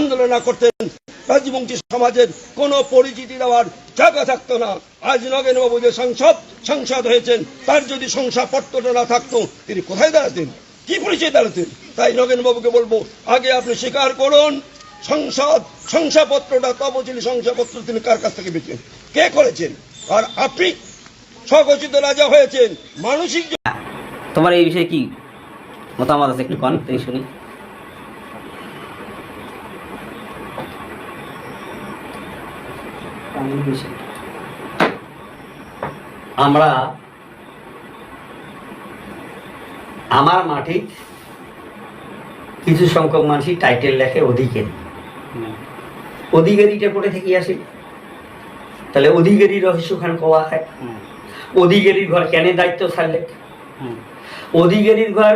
আন্দোলন করতেন। রাজবংশী সমাজের কোনো পরিচিতি দেওয়ার জায়গা থাকতো না। আজ নগেনবাবু যে সংসদ সংসদ হয়েছেন, তার যদি শংসাপত্রটা না থাকতো, তিনি কোথায় দাঁড়াতেন? কি পরিচয় দাঁড়াতেন? তাই নগেনবাবুকে বলব, আগে আপনি স্বীকার করুন, সংসদ, শংসাপত্রটা, তপশিলি শংসাপত্র তিনি কার কাছ থেকে পেয়েছেন? কে করেছেন? আর আপনি স্বঘোষিত রাজা হয়েছেন, মানসিক তোমার এই বিষয়ে কি মতামত আছে একটু কন শুনি। আমরা আমার মাটি কিছু সংখ্যক মানুষই টাইটেল লেখে অধিকারী। অধিকারীটা পড়ে থেকে আসি। তাহলে অধিকারী রহস্য খান কোয়া খায় অধিকারীর ঘর কেন দায়িত্ব ছাড়লে? অধিকারীর ঘর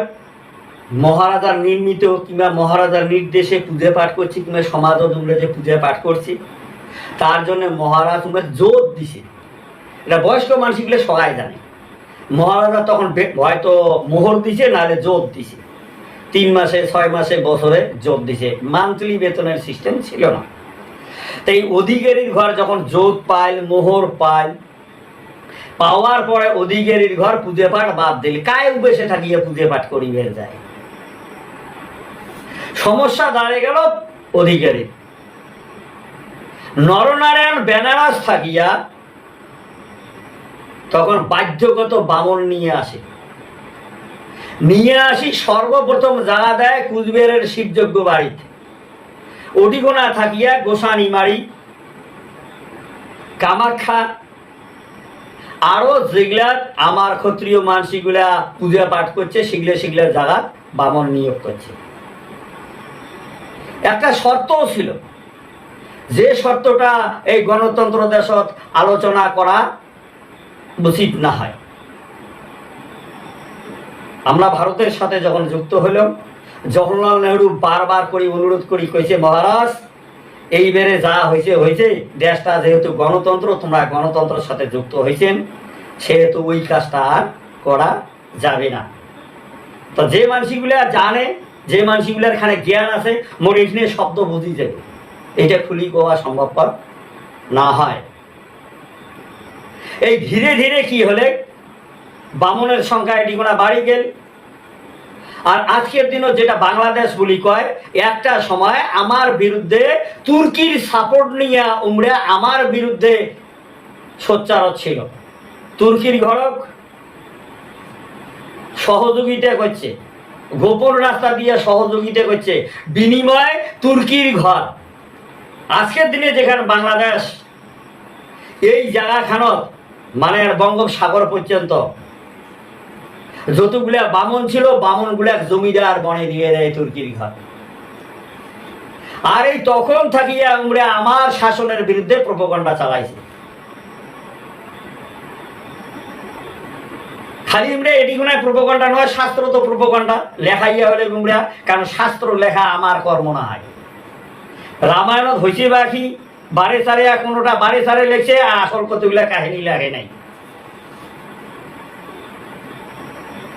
মহারাজার নির্মিত কিংবা মহারাজার নির্দেশে পূজা পাঠ করছি কিংবা সমাজ তোমরা যে পূজা পাঠ করছি? তার জন্য মহারাজ তোমার জোর দিছে। এটা বয়স্ক মানুষগুলো সবাই জানে। মহারাজা তখন হয়তো মোহর দিছে, নাহলে জোর দিছে। তিন মাসে, ছয় মাসে, বছরে জোর দিছে। মান্থলি বেতনের সিস্টেম ছিল না। তাই অধিকারীর ঘর যখন জোর পাইল, মোহর পাইল, পাওয়ার পরে অধিকারীর ঘর পুজো পাঠ বাদ দিল। কায় উবেশে থাকিয়ে পুজো পাঠ করিবে যায়? সমস্যা দাঁড়িয়ে গেল অধিকারী নরনারায়ণ বেনারস থাকিয়া তখন বাধ্যগত বামন নিয়ে আসে। নিয়ে আসি সর্বপ্রথম জায়গা দেয় কুচবিহারের শিবযজ্ঞ বাড়িতে। ওটিগোনা থাকিয়া গোসানি মারি, কামাখ্যা, আরও যেগুলা আমার ক্ষত্রিয় মানসিকগুলা পূজা পাঠ করছে, সেগুলা সেগুলা জায়গা বামন নিয়োগ করছে। একটা শর্তও ছিল। যে শর্তটা এই গণতন্ত্র দেশত আলোচনা করা উচিত না হয়। আমরা ভারতের সাথে যখন যুক্ত হলাম জওহরলাল নেহরু বারবার করে, অনুরোধ করি, কইছে, মহারাজ, এইবারে যা হয়েছে হয়েছে দেশটা যেহেতু গণতন্ত্র, তোমরা গণতন্ত্রের সাথে যুক্ত হয়েছেন সেহেতু ওই কাজটা আর করা যাবে না। তো যে মানুষগুলা জানে, যে মানুষগুলার এখানে জ্ঞান আছে মোর এখানে শব্দ বুঝি যাবে। এটা খুলি কোয়া সম্ভবপর না হয়। এই ধীরে ধীরে কি হলে বামনের সংখ্যা এটি কোনা বাড়ি গেল। আর আজকের দিনও যেটা বাংলাদেশ বলি কয়, একটা সময় আমার বিরুদ্ধে তুর্কির সাপোর্ট নিয়ে উমরে আমার বিরুদ্ধে সোচ্চার ছিল। তুর্কির ঘরক সহযোগিতা করছে, গোপন রাস্তা দিয়ে সহযোগিতা করছে, বিনিময় তুর্কির ঘর। আজকের দিনে যেখানে বাংলাদেশ, এই জায়গাখানত মানে বঙ্গোপসাগর পর্যন্ত, যতগুলা বামন ছিল, বামনগুলা জমিদার বনে দিয়ে দেয় তুর্কির ঘর। আর এই তখন থাকিয়া আমরা আমার শাসনের বিরুদ্ধে প্রপগণ্ডা চালাইছে। খালি আমরা এটি কোনো প্রপগণ্ডা নয়, শাস্ত্র তো প্রপগণ্ডা লেখাইয়া হলে গুমরা কারণ শাস্ত্র লেখা আমার কর্ম না হয় রামায়ণত হয়েছে বাকি বারে সারে কোনোটা বারে সারে লেখছে আর আসল কতগুলা কাহিনী লাগে নাই।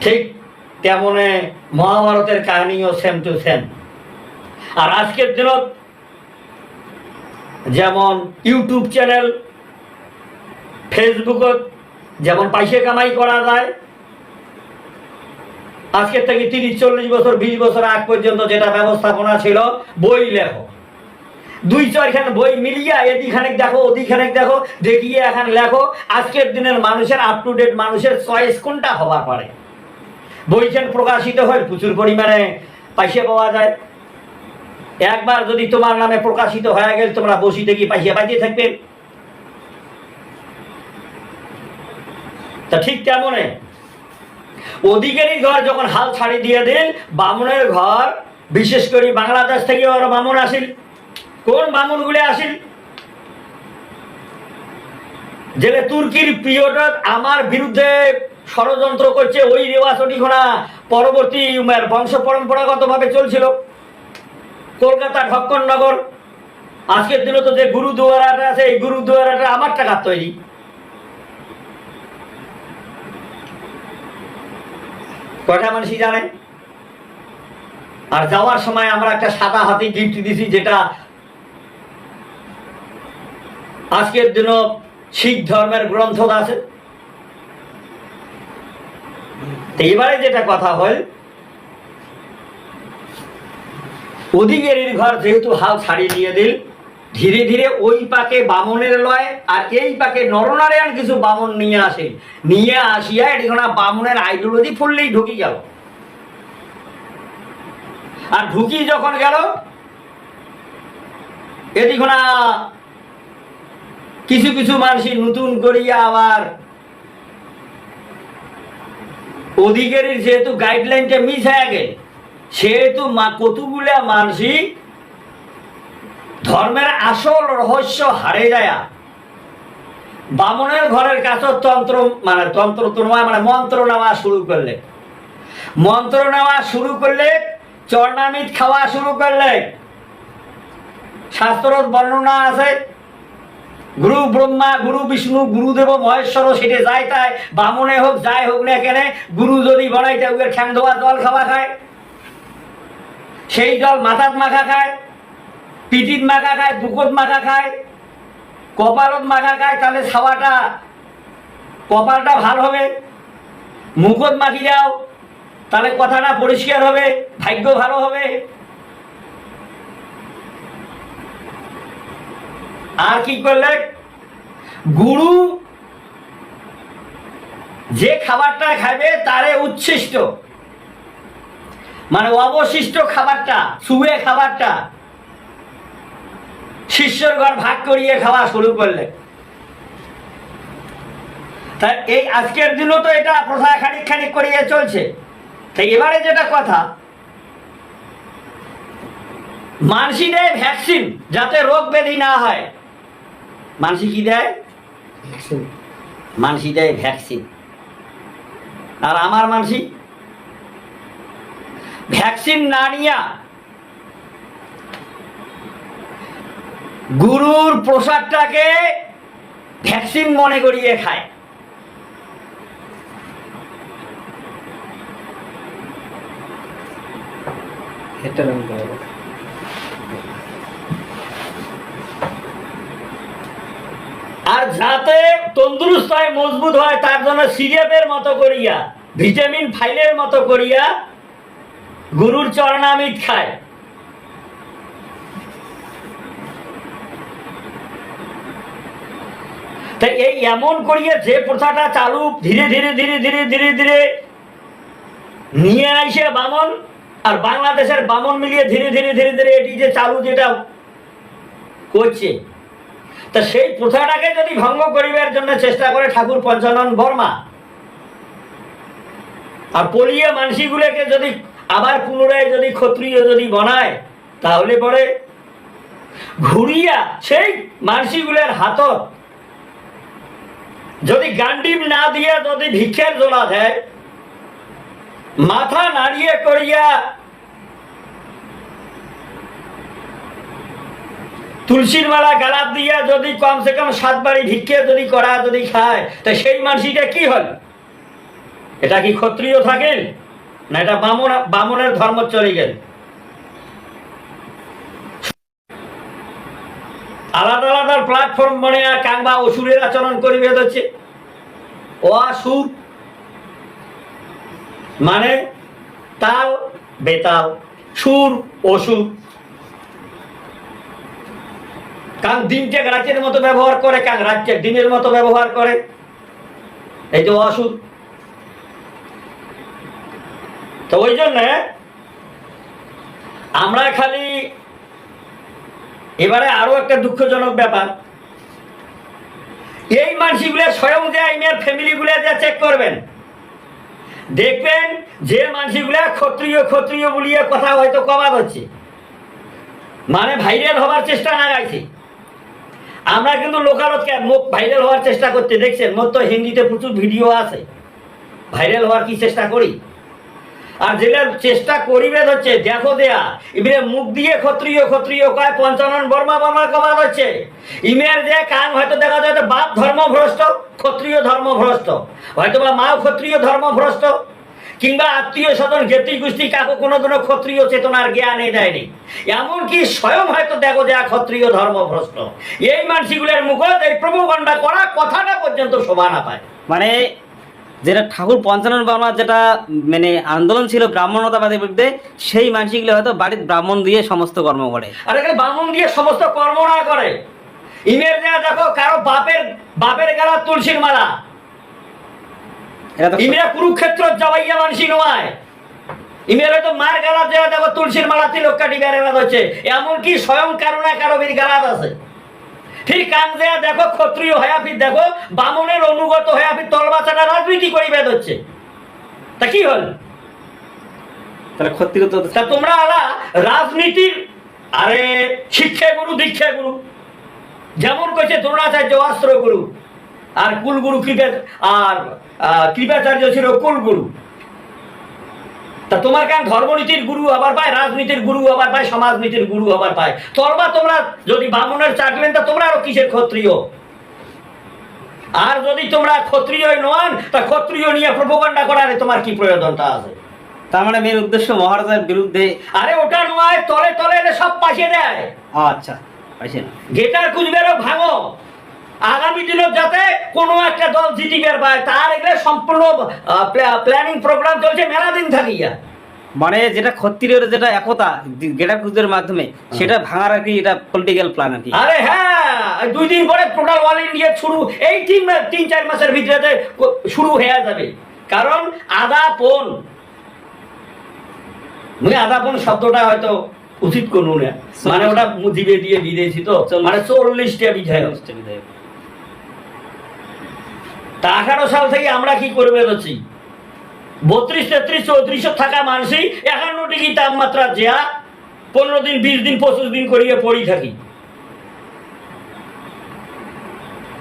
ঠিক তেমনে মহাভারতের কাহিনীও সেম টু সেম আর আজকের দিনত যেমন ইউটিউব চ্যানেল ফেসবুকত যেমন পয়সা কামাই করা যায়, আজকের থেকে তিরিশ, চল্লিশ বছর, বিশ বছর আগ পর্যন্ত যেটা ব্যবস্থাপনা ছিল, বই লেখো দুই চারখান বই মিলিয়া এদিখানেক দেখো ওদিখানেক দেখো, দেখিয়ে এখন লেখো, আজকের দিনের মানুষের আপ টু ডেট মানুষের চয়েস কোনটা হবার পারে? বইখান প্রকাশিত হয় প্রচুর পরিমাণে পয়সা পাওয়া যায়। একবার যদি তোমার নামে প্রকাশিত হয়ে গেলে তোমরা বসিতে গিয়ে পয়সা পাইতে থাকবে। তা ঠিক তেমনে অধিকারীর ঘর যখন হাল ছাড়ি দিয়ে দিন বামুনের ঘর, বিশেষ করে বাংলাদেশ থেকে ওরা বামুন আসিল। কোন বামুনগুলি আসিল? যেটা তুর্কির পিরিয়ডত আমার বিরুদ্ধে ষড়যন্ত্র করছে ওই রেওয়াজটি ঘোড়া। পরবর্তী বংশ পরম্পরাগত ভাবে চলছিল কলকাতা ঢক্কননগর আজকের দিনে তো যে গুরুদুয়ারাটা আছে, এই গুরুদুয়ারাটা আমার টাকার তৈরি। কয়টা মানুষই জানে? আর যাওয়ার সময় আমরা একটা সাদা হাতি গিফট দিছি, যেটা আজকের দিন শিখ ধর্মের গ্রন্থ আছে। এবারে যেটা কথা হয় অধিকারীর ঘর যেহেতু হাল ছাড়িয়ে দিয়ে দিল, ধীরে ধীরে ওই পাকে বামনের লয় আর এই পাকে নরনারায়ণ কিছু বামন নিয়ে আসে। নিয়ে আসিয়া এটিখানা বামনের আইডিওলজি ফুললেই ঢুকি গেল। আর ঢুকি যখন গেল এদিকনা কিছু কিছু মানুষই নতুন করিয়া আবার অধিকারীর যেহেতু গাইডলাইনটা মিস হয়ে গেল, সেহেতু কতগুলা মানসিক ধর্মের আসল রহস্য হারে যায়। বামনের ঘরের কাছে তন্ত্র মানে তন্ত্র তো নয় মানে মন্ত্র নেওয়া শুরু করলে। মন্ত্র নেওয়া শুরু করলে, চরণামিত খাওয়া শুরু করলে। শাস্ত্র বর্ণনা আছে গুরু ব্রহ্মা, গুরু বিষ্ণু গুরুদেব মহেশ্বর, সেটা যাই তাই, বামনে হোক, যাই হোক না কেন, গুরু যদি বড়াইতে ওকে ঠ্যাং ধোয়া জল খাওয়া খায়। সেই জল মাথাত মাখা খায় পিঠিত মাখা খায়, বুকত মাখা খায়, কপালত মাখা খায়, তাহলে ছাওয়াটা, কপালটা ভালো হবে। মুখত মাখি দাও, তাহলে কথাটা পরিষ্কার হবে, ভাগ্য ভালো হবে। আর কি করলে? গুরু যে খাবারটা খাবে তারে উচ্ছিষ্ট। মানে অবশিষ্ট খাবারটা, শুয়ে খাবারটা, শিষ্যর ঘর ভাগ করিয়ে খাওয়া শুরু করলে। তা এই আজকের দিনও তো এটা প্রথা খানিক খানিক করিয়ে চলছে। তাই এবারে যেটা কথা মানসি দেয় ভ্যাকসিন যাতে রোগ ব্যাধি না হয়। মানসি কি দেয়? মানসি দেয় ভ্যাকসিন আর আমার মানসি? ভ্যাকসিন না নিয়া গুরুর প্রসাদটাকে ভ্যাকসিন মনে করিয়ে খায়। এটা রঙ করব আর যাতে তন্দুরুস্ত হয়, মজবুত হয়, তার জন্য সিরাপের মতো করিয়া, ভিটামিন ফাইলের মতো করিয়া গুরুর চরণামিত খায়। তাই এই এমন করিয়া যে প্রথাটা চালু, ধীরে ধীরে ধীরে ধীরে ধীরে ধীরে নিয়ে আইসে বামন, আর বাংলাদেশের বামন মিলিয়ে ধীরে ধীরে ধীরে ধীরে এটি যে চালু যেটা করছে। তা সেই প্রথাটাকে যদি ভঙ্গ করিবার জন্য চেষ্টা করে ঠাকুর পঞ্চানন বর্মা, আর পলিয়া মানসিগুলোকে যদি আবার পুনরায় যদি ক্ষত্রিয় যদি বনায়, তাহলে পরে ঘুরিয়া সেই মানসিগুলোর হাতত যদি গান্ডিম না দিয়া যদি ভিক্ষের জোড়া দেয়, মাথা নাড়িয়ে করিয়া তুলসীর মালা গালাপ দিয়া যদি কমসে কম সাত বাড়ি ভিক্ষে যদি করা, যদি খায়, তা সেই মানসিটা কি হল? এটা কি ক্ষত্রিয় থাকেন না এটা বামন, বামনের ধর্ম চলে গেল? আলাদা আলাদা প্ল্যাটফর্ম মনে আর কাংবা অসুরের আচরণ করিবে হচ্ছে ও আসুর মানে তাল, বেতাল, সুর, অসুর। কাং দিনকে রাতের মতো ব্যবহার করে কাং রাতকে দিনের মতো ব্যবহার করে। এই তো অসুর। তো ওই জন্য আমরা খালি এবারে আরও একটা দুঃখজনক ব্যাপার। এই মানসিগুলো স্বয়ং যে আইনের ফ্যামিলিগুলো যে চেক করবেন, দেখবেন যে মানসিগুলা ক্ষত্রিয় ক্ষত্রিয় বলিয়ে কথা হয়তো কমাত হচ্ছে। মানে ভাইরাল হবার চেষ্টা না গাইছি। আমরা কিন্তু লোকালতকে মুখ ভাইরাল হওয়ার চেষ্টা করতে দেখছেন মোট তো হিন্দিতে প্রচুর ভিডিও আছে। ভাইরাল হওয়ার কি চেষ্টা করি? আর যেটা চেষ্টা করিবে হচ্ছে, দেখো দেয়া, এবারে মুখ দিয়ে ক্ষত্রিয় ক্ষত্রিয় কয়, পঞ্চানন বর্মা বর্মা কমাত হচ্ছে। ইমের যে কান, হয়তো দেখা যায় বাপ ধর্ম ভ্রষ্ট ক্ষত্রিয় ধর্ম ভ্রষ্ট হয়তো বা মাও ক্ষত্রিয় ধর্ম ভ্রষ্ট কিংবা আত্মীয় স্বজন জ্ঞাতি গোষ্ঠী কাকু কোনোদিনও ক্ষত্রিয় চেতনার জ্ঞানে দেয়নি। এমনকি স্বয়ং হয়তো দেখো যে ক্ষত্রিয় ধর্মভ্রষ্ট। এই মানসিগুলোর মুখত এই প্রভুগণ্ডা করা কথাটা পর্যন্ত শোভা না পায়। মানে যেটা ঠাকুর পঞ্চানন বর্মার যেটা মানে আন্দোলন ছিল ব্রাহ্মণতাবাদের বিরুদ্ধে সেই মানসিকগুলো হয়তো বাড়ির ব্রাহ্মণ দিয়ে সমস্ত কর্ম করে। আর এখানে বামুন দিয়ে সমস্ত কর্ম না করে। ইমের দেয়া দেখো কারও বাপের বাপের গেলা তুলসীর মালা। ইমেরা কুরুক্ষেত্র যাওয়াইয়া মানসি নয়। ইমের হয়তো মার গালা দেওয়া দেখো তুলসীর মালা তিলক কাটি বেড়ে হচ্ছে এমনকি স্বয়ং কারও না কারও বীর গালাত আছে। ঠিক দেয়া দেখো ক্ষত্রিয় হয়া ফির দেখো বামনের অনুগত হয়া ফির তলবাচাটা রাজনীতি করি বেদ হচ্ছে তা কি হল? তাহলে ক্ষত্রিয় তো তা তোমরা আলা রাজনীতির আরে শিক্ষা গুরু দীক্ষা গুরু যেমন কইছে দ্রোণাচার্য অস্ত্র গুরু আর কুলগুরু কৃপা আর কৃপাচার্য ছিল কুলগুরু তা তোমার কেন ধর্মনীতির গুরু আবার পায় রাজনীতির গুরু আবার পায় সমাজনীতির গুরু আবার পায়? তলবা তোমরা যদি বামুনের চাকলেন তা তোমরা আরও কিসের ক্ষত্রিয়? আর যদি তোমরা ক্ষত্রিয় নন তা ক্ষত্রিয় নিয়ে প্রভোকাণ্ডা করার তোমার কি প্রয়োজনটা আছে? তার মানে মেন উদ্দেশ্য মহারাজার বিরুদ্ধে আরে ওটা নয় তলে তলে সব পাশে দেয়। আচ্ছা পাইছে না। গেটার কুচবেরও ভাঙো। আগামী দিনে যাতে কোনো একটা দল জিতিবার পায় তার এগুলো সম্পূর্ণ প্ল্যানিং প্রোগ্রাম চলছে মেলা দিন থাকিয়া। মানে যেটা ক্ষত্রিয়র যেটা একতা গেটার কুজের মাধ্যমে সেটা ভাঙার আর কি এটা পলিটিক্যাল প্ল্যান আর কি। আরে হ্যাঁ দুই দিন পরে টোটাল অল ইন্ডিয়া শুরু এই তিন তিন চার মাসের ভিতরে শুরু হয়ে যাবে। কারণ আদা পন। মুই আদা পন শব্দটা হয়তো উচিত করব না। মানে ওটা মুজিবে দিয়ে বিদেশি তো। মানে চল্লিশটা বিধায়ক। তা আঠারো সাল থেকে আমরা কি করে বেরোচ্ছি? বত্রিশ, তেত্রিশ, চৌত্রিশ থাকা মানুষই একান্ন ডিগ্রি তাপমাত্রা যা পনেরো দিন, বিশ দিন, পঁচিশ দিন করিয়ে পড়ি থাকি।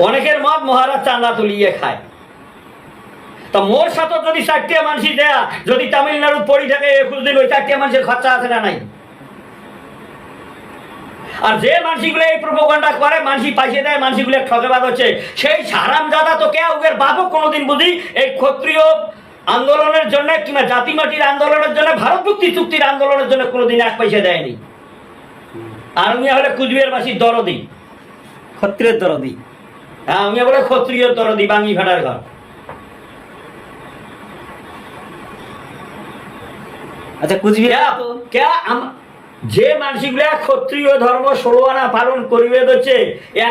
অনেকের মত মহারাজ চাঁদা তুলিয়ে খায়। তা মোর সাথে যদি চারটিয়া মানুষই দেয়া, যদি তামিলনাড়ু পড়ি থাকে, একুশ দিন ওই চারটিয়া মানুষের খরচা আছে না নাই? আর যে মানসিগুলো এই প্রোপাগান্ডা করে মানসি পাইছে দেয় মানসিগুলো ঠকেবাদ হচ্ছে। সেই সারাম দাদা তো কে ওদের বাবু কোনোদিন বুঝি? এই ক্ষত্রিয় আন্দোলনের জন্য কিংবা জাতি মাটির আন্দোলনের জন্য ভারত মুক্তি চুক্তির আন্দোলনের জন্য কোনোদিন এক পয়সা দেয়নি। আর উনি হলে কুচবিহারবাসীর দরদি। ক্ষত্রিয়ের দরদি। হ্যাঁ উনি বলে ক্ষত্রিয় দরদি বাঙি ভাড়ার ঘর। আচ্ছা কুচবিহার কে- যে মানসিগুলা ক্ষত্রিয় ধর্ম ষোলো আনা পালন করিবে হচ্ছে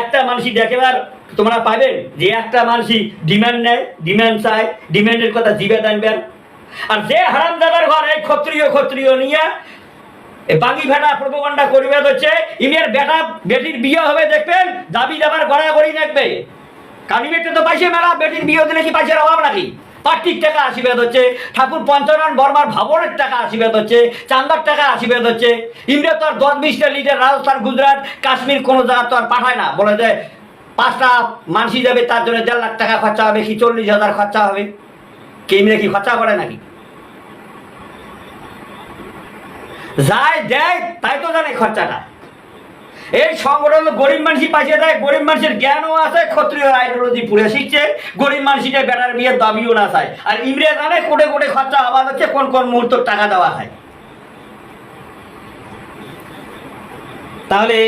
একটা মানসি দেখেবার তোমরা পাবেন যে একটা মানসি ডিমান্ড নেয় ডিমান্ড চায় ডিমান্ডের কথা জিবে আনবেন আর যে হারাম দাদার ঘর ক্ষত্রিয় ক্ষত্রিয় নিয়ে বাঙি ভেড়া প্রপগণ্ডা করিবে হচ্ছে ইমের বেটা বেটির বিয়ে হবে দেখবেন, দাবি দাবার গড়াগড়ি দেখবে। কানিমেটে তো পাইছে মেলা বেটির বিয়ে দিলে কি পাইছে অভাব নাকি? পার্টির টাকা আশীর্বাদ হচ্ছে। ঠাকুর পঞ্চানন বর্মার ভাবনের টাকা আশীর্বাদ হচ্ছে। চান্দার টাকা আশীর্বাদ হচ্ছে। ইমরা তো আর দশ বিশটা লিটার রাজস্থান, গুজরাট, কাশ্মীর কোনো জায়গা তো আর পাঠায় না। বলে যে পাঁচটা মানসি যাবে, তার জন্য দেড় লাখ টাকা খরচা হবে, কি চল্লিশ হাজার খরচা হবে? কে ইমরা কি খরচা করে নাকি? যায় দেয়, তাই তো জানে খরচাটা। এই সংগঠন গরিব মানুষই পাঠিয়ে দেয়। গরিব মানুষের জ্ঞানও আছে ক্ষত্রিয় আইডিওলজি পুরে শিখছে। গরিব মানুষটা বেটার বিয়ের দাবিও না চায়। আর ইমরে জানে কোটে কোটে খরচা আবাদ হচ্ছে কোন কোন মুহূর্ত টাকা দেওয়া হয়। তাহলে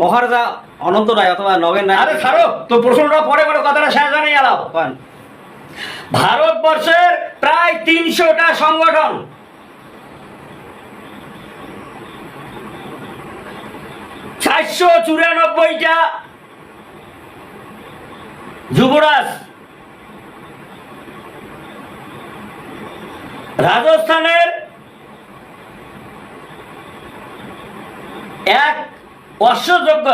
মহারাজা অনন্ত রায় অথবা নগেন রায় আরে ছাড়ো তো প্রশ্নটা পরে পরে কথাটা শেষ জানিয়ে কোন? ভারতবর্ষের প্রায় তিনশোটা সংগঠন। চারশো চুরানব্বইটা যুবরাজ। রাজস্থানের এক অশ্বযোগ্য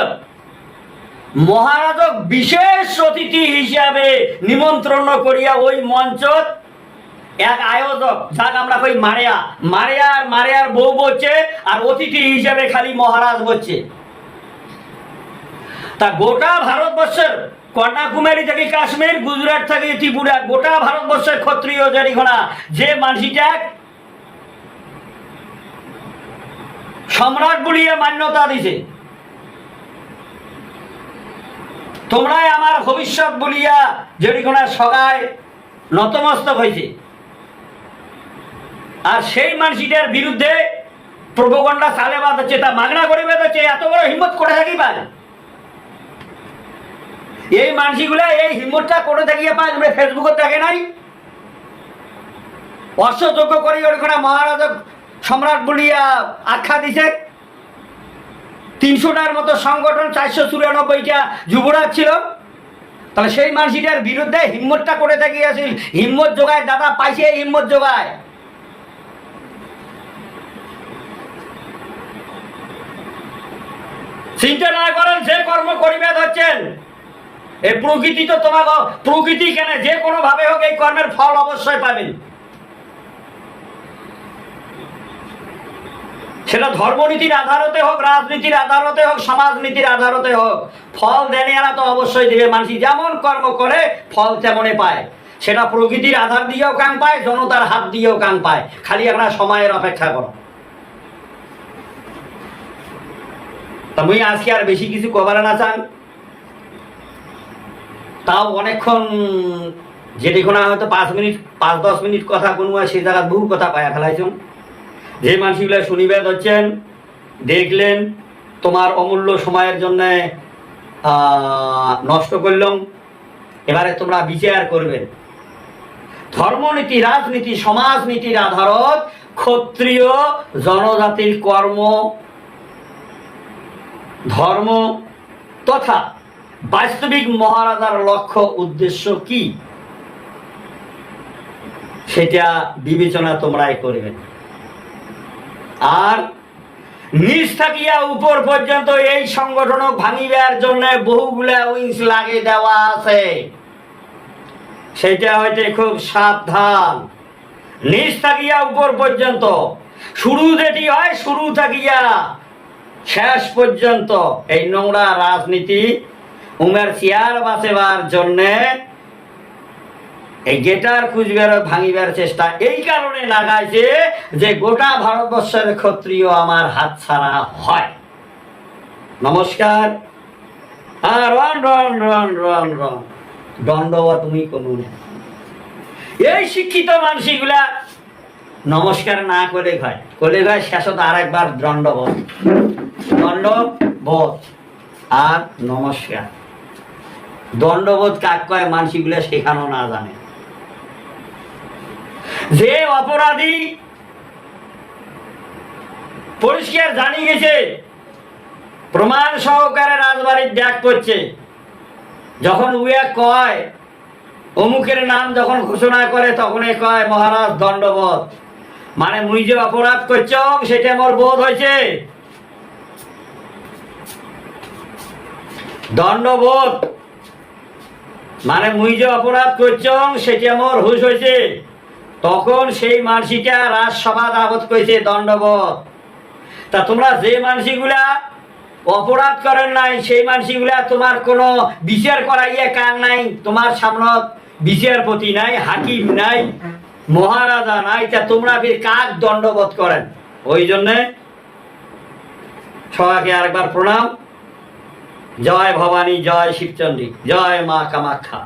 মহারাজক বিশেষ অতিথি হিসাবে নিমন্ত্রণ করিয়া ওই মঞ্চ এক আয়োজক, যাক আমরা কই মারিয়া। মারিয়া আর মারিয়ার বউ বলছে আর অতিথি হিসাবে খালি মহারাজ বলছে। তা গোটা ভারতবর্ষের কন্যাকুমারী থেকে কাশ্মীর, গুজরাট থেকে ত্রিপুরা, গোটা ভারতবর্ষের ক্ষত্রিয় জারিঘোড়া যে মানসিটা সম্রাট বলিয়া মান্যতা দিছে। তোমরাই আমার ভবিষ্যৎ বলিয়া কোনার সগায় নতমস্তক হয়েছে আর সেই মানসিটার বিরুদ্ধে প্রবগণ্ডা সালে বাদ হচ্ছে, তা মাগনা করে বেঁধেছে এত বড় হিম্মত করে থাকি পায়? এই মানসিগুলা এই হিম্মতটা করে থাকিয়ে পায় আমরা ফেসবুকে দেখে নাই? অশ্বযোগ্য করি ওখানে মহারাজা সম্রাট বলিয়া আখ্যা দিছে। তিনশোটার মতো সংগঠন, চারশো চুরানব্বইটা যুবরাজ ছিল। তাহলে সেই মানুষটার বিরুদ্ধে হিম্মতটা করে থাকি থাকিয়াছিল হিম্মত যোগায়, দাদা পাইছে এই হিম্মত যোগায়। চিন্তা না করেন, যে কর্ম করিবে ধরছেন। এই প্রকৃতি তো তোমাকে, প্রকৃতি কেন, যে কোনো ভাবে হোক এই কর্মের ফল অবশ্যই পাবেন সেটা ধর্মনীতির আধারতে হোক, রাজনীতির আধারতে হোক, সমাজনীতির আধারতে হোক, ফল দেনে এরা তো অবশ্যই দেবে। মানুষ যেমন কর্ম করে, ফল তেমনে পায়। সেটা প্রকৃতির আধার দিয়েও কাং পায়, জনতার হাত দিয়েও কাং পায়। খালি একটা সময়ের অপেক্ষা করো। তা আজকে আর বেশি কিছু কবার না চান। তাও অনেকক্ষণ যেটি কোনো হয়তো পাঁচ মিনিট, পাঁচ দশ মিনিট কথা কোনো সেই জায়গায় বহু কথা পায়া ফেলাইছুন যে মানুষগুলো শুনিবেদ হচ্ছেন দেখলেন, তোমার অমূল্য সময়ের জন্য নষ্ট করলাম, এবারে তোমরা বিচার করবেন ধর্মনীতি, রাজনীতি, সমাজনীতির আধারত ক্ষত্রিয় জনজাতির কর্ম, ধর্ম তথা বাস্তবিক মহারাজার লক্ষ্য উদ্দেশ্য কি? সেটা বিবেচনা তোমরাই করবেন আর নিচ থাকিয়া উপর পর্যন্ত এই সংগঠন ভাঙিবার জন্য বহুগুলা উইংস লাগে দেওয়া আছে। সেটা হইতে খুব সাবধান। নিচ থাকিয়া উপর পর্যন্ত, শুরু যেটি হয় শুরু থাকিয়া শেষ পর্যন্ত এই নোংরা রাজনীতি উমের চেয়ার বাঁচেবার জন্যে এই গেটার কুচবিহার ভাঙিবার চেষ্টা। এই কারণে লাগাইছে যে গোটা ভারতবর্ষের ক্ষত্রিয় আমার হাত ছাড়া হয়। নমস্কার। রন রন রন রন রন। দণ্ডবা তুমি কোনো এই শিক্ষিত মানুষগুলা নমস্কার না করে হয় করে হয় শেষত আর একবার দণ্ডবোধ। দণ্ডবোধ আর নমস্কার। দণ্ডবোধ কাক কয় মানসিকগুলা শেখানো না জানে। যে অপরাধী পরিষ্কার জানি গেছে, প্রমাণ সহকারে রাজবাড়ির ডাক করছে যখন উয়া কয়, অমুকের নাম যখন ঘোষণা করে তখনই কয়, মহারাজ, দণ্ডবোধ। মানে মুই যে অপরাধ করছ, সেটা মোর বোধ হয়েছে দণ্ডবোধ মানে মুই যে অপরাধ করছ, সেটা মোর হুশ হয়েছে তখন সেই মানসিটা রাজসভা দাবত করেছে দণ্ডবোধ। তা তোমরা যে মানসিগুলা অপরাধ করেন নাই, সেই মানসিগুলা তোমার কোনো বিচার করাইয়া কান নাই, তোমার সামনত বিচারপতি নাই, হাকিম নাই, মহারাজা নাই, তা তোমরা কাক দণ্ডবোধ করেন? ওই জন্যে সবাইকে আরেকবার প্রণাম। জয় ভবানী জয় শিবচন্ডী জয় মা কামাখ্যা।